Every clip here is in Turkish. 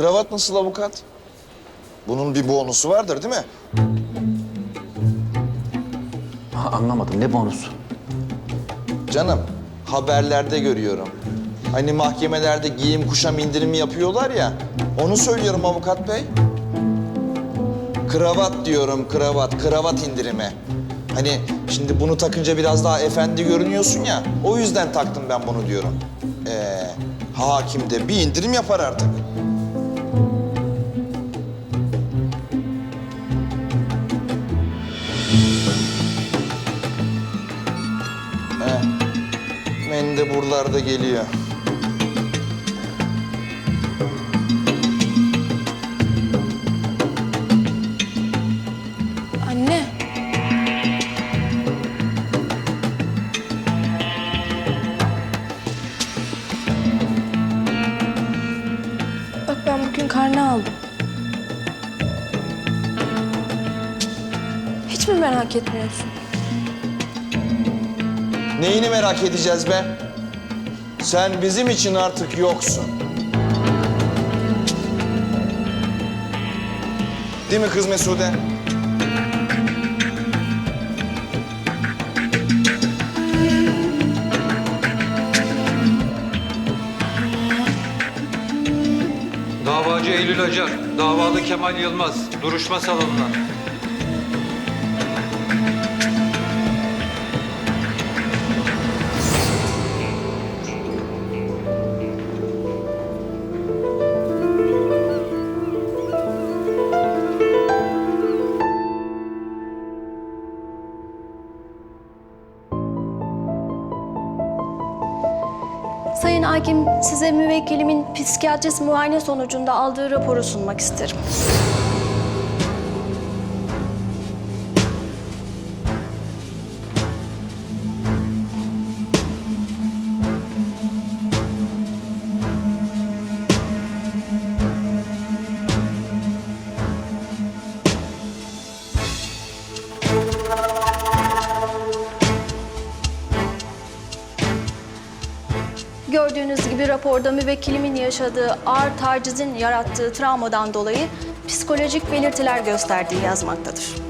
kravat nasıl avukat? Bunun bir bonusu vardır değil mi? Ha, anlamadım. Ne bonusu? Canım, haberlerde görüyorum. Hani mahkemelerde giyim kuşam indirimi yapıyorlar ya. Onu söylüyorum avukat bey. Kravat diyorum, kravat, kravat indirimi. Hani şimdi bunu takınca biraz daha efendi görünüyorsun ya. O yüzden taktım ben bunu diyorum. Ee, hakim de bir indirim yapar artık. Mendeburlar da geliyor. Anne. Bak ben bugün karne aldım. Hiç mi merak etmiyorsun? Neyini merak edeceğiz be? Sen bizim için artık yoksun. Değil mi kız Mesude? Davacı Eylül Acar, davalı Kemal Yılmaz, duruşma salonuna. Sayın Hakim, size müvekkilimin psikiyatrist muayene sonucunda aldığı raporu sunmak isterim. Gibi raporda müvekkilimin yaşadığı ağır tacizin yarattığı travmadan dolayı psikolojik belirtiler gösterdiği yazmaktadır.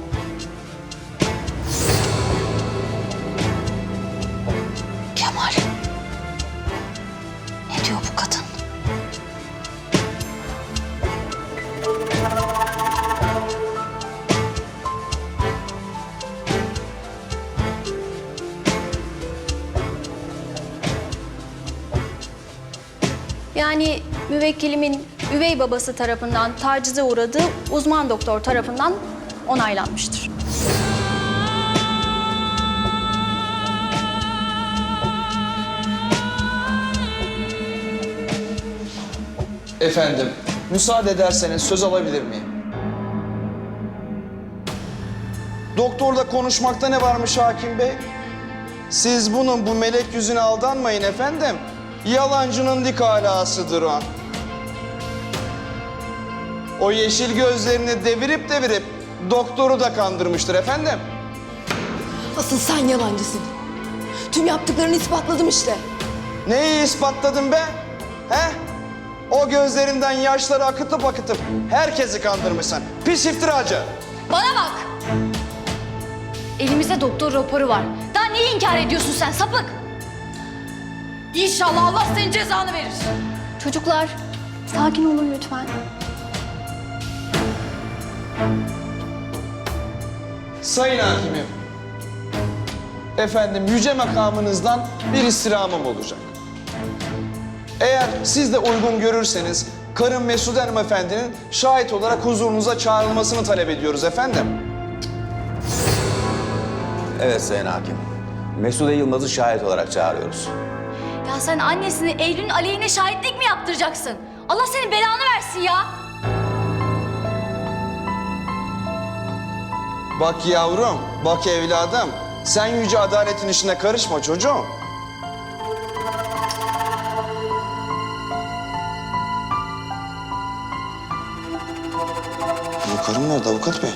Yani müvekkilimin üvey babası tarafından tacize uğradığı uzman doktor tarafından onaylanmıştır. Efendim, müsaade ederseniz söz alabilir miyim? Doktorla konuşmakta ne varmış hakim bey? Siz bunun bu melek yüzüne aldanmayın efendim. Yalancının dik alasıdır o. O yeşil gözlerini devirip devirip doktoru da kandırmıştır efendim. Asıl sen yalancısın. Tüm yaptıklarını ispatladım işte. Neyi ispatladın be? He? O gözlerinden yaşları akıtıp akıtıp herkesi kandırmışsın. Pis iftiracı. Bana bak! Elimizde doktor raporu var. Daha neyi inkar ediyorsun sen sapık? İnşallah Allah senin cezanı verir. Çocuklar, sakin olun lütfen. Sayın Hakimim. Efendim yüce makamınızdan bir istirhamım olacak. Eğer siz de uygun görürseniz karım Mesude Hanım Efendi'nin şahit olarak huzurunuza çağrılmasını talep ediyoruz efendim. Evet Sayın Hakim. Mesude Yılmaz'ı şahit olarak çağırıyoruz. Ya sen annesini Eylül'ün aleyhine şahitlik mi yaptıracaksın? Allah senin belanı versin ya. Bak yavrum, bak evladım. Sen yüce adaletin işine karışma çocuğum. Bu karım nerede avukat bey?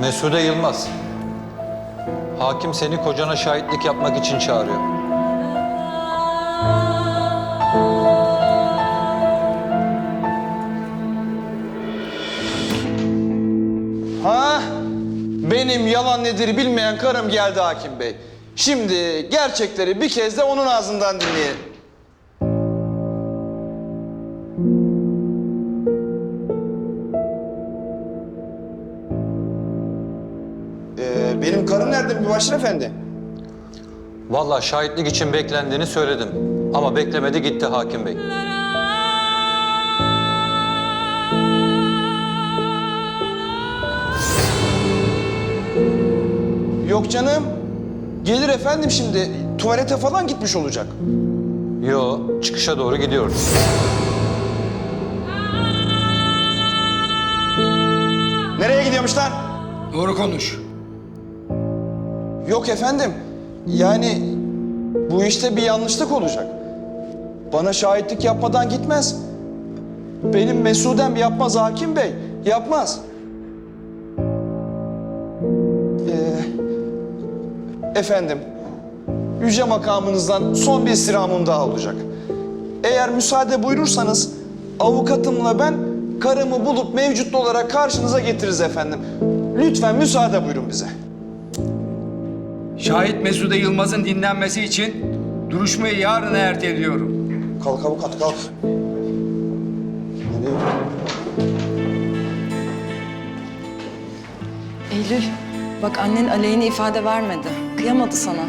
Mesude Yılmaz. Hakim seni kocana şahitlik yapmak için çağırıyor. Ha? Benim yalan nedir bilmeyen karım geldi hakim bey. Şimdi gerçekleri bir kez de onun ağzından dinleyelim. Benim karım nerede Mübaşir Efendi? Vallahi şahitlik için beklendiğini söyledim. Ama beklemedi gitti hakim bey. Yok canım. Gelir efendim şimdi. Tuvalete falan gitmiş olacak. Yo, çıkışa doğru gidiyoruz. Nereye gidiyormuş lan? Doğru konuş. Yok efendim. Yani bu işte bir yanlışlık olacak. Bana şahitlik yapmadan gitmez. Benim Mesudem yapmaz hakim bey. Yapmaz. Ee, efendim, yüce makamınızdan son bir istirhamım daha olacak. Eğer müsaade buyurursanız avukatımla ben karımı bulup mevcutlu olarak karşınıza getiririz efendim. Lütfen müsaade buyurun bize. Şahit Mesude Yılmaz'ın dinlenmesi için duruşmayı yarına erteliyorum. Kalk avukat kalk. Nereye? Eylül, bak annen aleyhine ifade vermedi. Kıyamadı sana.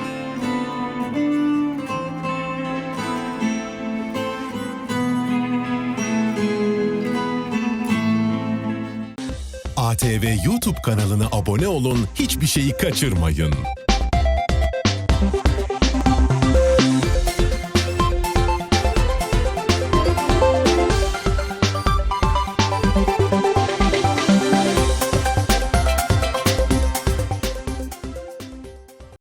ATV YouTube kanalına abone olun, hiçbir şeyi kaçırmayın.